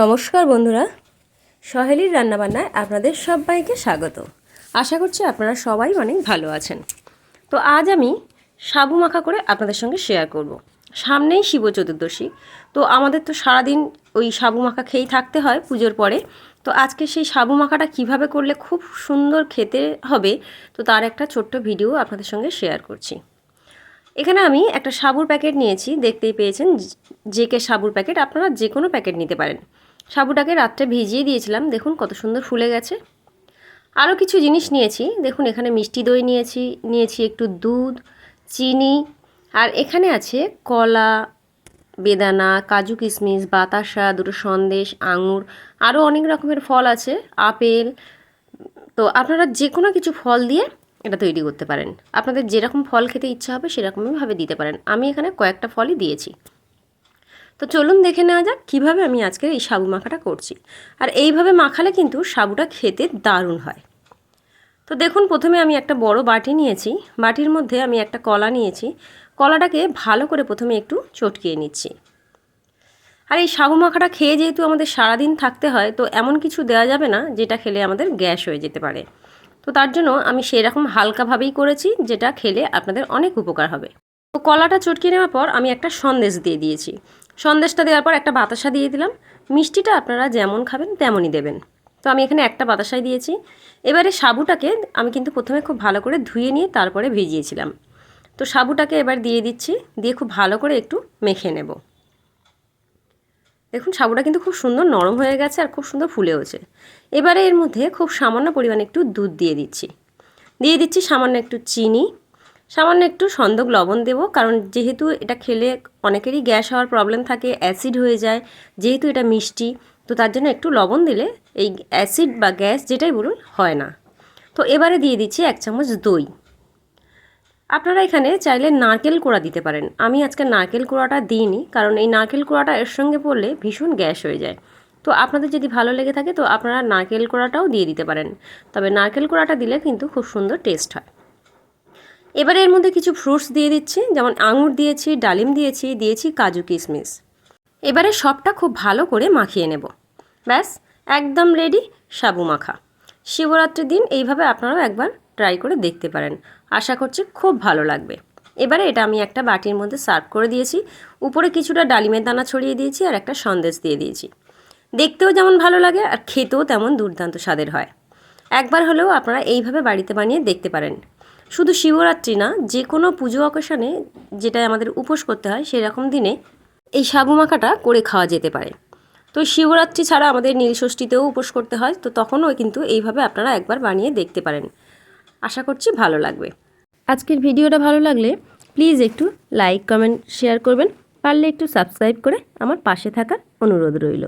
নমস্কার বন্ধুরা। সহেলির রান্নাবান্নায় আপনাদের সবাইকে স্বাগত। আশা করছি আপনারা সবাই অনেক ভালো আছেন। তো আজ আমি সাবু মাখা করে আপনাদের সঙ্গে শেয়ার করব। সামনেই শিব চতুর্দশী। তো আমাদের তো সারাদিন ওই সাবু মাখা খেয়েই থাকতে হয় পুজোর পরে। তো আজকে সেই সাবু মাখাটা কীভাবে করলে খুব সুন্দর খেতে হবে, তো তার একটা ছোট্ট ভিডিও আপনাদের সঙ্গে শেয়ার করছি। এখানে আমি একটা সাবুর প্যাকেট নিয়েছি, দেখতেই পেয়েছেন জেকে সাবুর প্যাকেট, আপনারা যে কোনো প্যাকেট নিতে পারেন। সাবুটাকে রাত্রে ভিজিয়ে দিয়েছিলাম, দেখুন কত সুন্দর ফুলে গেছে। আরও কিছু জিনিস নিয়েছি, দেখুন এখানে মিষ্টি দই নিয়েছি নিয়েছি একটু দুধ, চিনি, আর এখানে আছে কলা, বেদানা, কাজু কিশমিশ, বাতাসা, দুটো সন্দেশ, আঙুর, আরও অনেক রকমের ফল আছে, আপেল। তো আপনারা যে কোনো কিছু ফল দিয়ে এটা তৈরি করতে পারেন। আপনাদের যেরকম ফল খেতে ইচ্ছা হবে সেরকমইভাবে দিতে পারেন। আমি এখানে কয়েকটা ফলই দিয়েছি। তো চলুন দেখে নেওয়া যাক কীভাবে আমি আজকে এই সাবু মাখাটা করছি। আর এইভাবে মাখালে কিন্তু সাবুটা খেতে দারুণ হয়। তো দেখুন, প্রথমে আমি একটা বড় বাটি নিয়েছি। বাটির মধ্যে আমি একটা কলা নিয়েছি। কলাটাকে ভালো করে প্রথমে একটু চটকিয়ে নিচ্ছি। আর এই সাবু মাখাটা খেয়ে যেহেতু আমাদের সারাদিন থাকতে হয়, তো এমন কিছু দেওয়া যাবে না যেটা খেলে আমাদের গ্যাস হয়ে যেতে পারে। তো তার জন্য আমি সেরকম হালকাভাবেই করেছি, যেটা খেলে আপনাদের অনেক উপকার হবে। তো কলাটা চটকে নেওয়ার পর আমি একটা সন্দেশ দিয়ে দিয়েছি। সন্দেশটা দেওয়ার পর একটা বাতাসা দিয়ে দিলাম। মিষ্টিটা আপনারা যেমন খাবেন তেমনই দেবেন। তো আমি এখানে একটা বাতাসাই দিয়েছি। এবারে সাবুটাকে আমি কিন্তু প্রথমে খুব ভালো করে ধুয়ে নিয়ে তারপরে ভিজিয়েছিলাম। তো সাবুটাকে এবার দিয়ে দিচ্ছি, দিয়ে খুব ভালো করে একটু মেখে নেব। দেখুন সাবুটা কিন্তু খুব সুন্দর নরম হয়ে গেছে আর খুব সুন্দর ফুলেওছে। এবারে এর মধ্যে খুব সামান্য পরিমাণে একটু দুধ দিয়ে দিচ্ছি। দিয়ে দিচ্ছি সামান্য একটু চিনি, সামান্য একটু সন্দক লবণ দেব, কারণ যেহেতু এটা খেলে অনেকেরই গ্যাস হওয়ার প্রবলেম থাকে, অ্যাসিড হয়ে যায়, যেহেতু এটা মিষ্টি, তো তার জন্য একটু লবণ দিলে এই অ্যাসিড বা গ্যাস যেটাই বলুন হয় না। তো এবারে দিয়ে দিচ্ছি এক চামচ দই। আপনারা এখানে চাইলে নারকেল কোড়া দিতে পারেন। আমি আজকে নারকেল কোড়াটা দিইনি, কারণ এই নারকেল কোড়াটা এর সঙ্গে পড়লে ভীষণ গ্যাস হয়ে যায়। তো আপনাদের যদি ভালো লেগে থাকে, তো আপনারা নারকেল কোড়াটাও দিয়ে দিতে পারেন। তবে নারকেল কোড়াটা দিলে কিন্তু খুব সুন্দর টেস্ট হয়। এবারে এর মধ্যে কিছু ফ্রুটস দিয়ে দিচ্ছি, যেমন আঙুর দিয়েছি, ডালিম দিয়েছি দিয়েছি কাজু কিশমিশ এবারে সবটা খুব ভালো করে মাখিয়ে নেব। ব্যাস, একদম রেডি, সাবু মাখা। শিবরাত্রির দিন এইভাবে আপনারাও একবার ট্রাই করে দেখতে পারেন। আশা করছি খুব ভালো লাগবে। এবারে এটা আমি একটা বাটির মধ্যে সার্ভ করে দিয়েছি। উপরে কিছুটা ডালিমের দানা ছড়িয়ে দিয়েছি আর একটা সন্দেশ দিয়ে দিয়েছি। দেখতেও যেমন ভালো লাগে আর খেতেও তেমন দুর্দান্ত স্বাদের হয়। একবার হলেও আপনারা এইভাবে বাড়িতে বানিয়ে দেখতে পারেন। শুধু শিবরাত্রি না যে কোনো পুজো অকেশনে যেটা আমাদের উপোস করতে হয় সেরকম দিনে এই সাবু মাখাটা করে খাওয়া যেতে পারে। তো শিবরাত্রি ছাড়া আমাদের নীলষষ্ঠীতেও উপোস করতে হয়, তো তখনও কিন্তু এইভাবে আপনারা একবার বানিয়ে দেখতে পারেন। আশা করছি ভালো লাগবে। আজকের ভিডিওটা ভালো লাগলে প্লিজ একটু লাইক, কমেন্ট, শেয়ার করবেন। পারলে একটু সাবস্ক্রাইব করে আমার পাশে থাকার অনুরোধ রইল।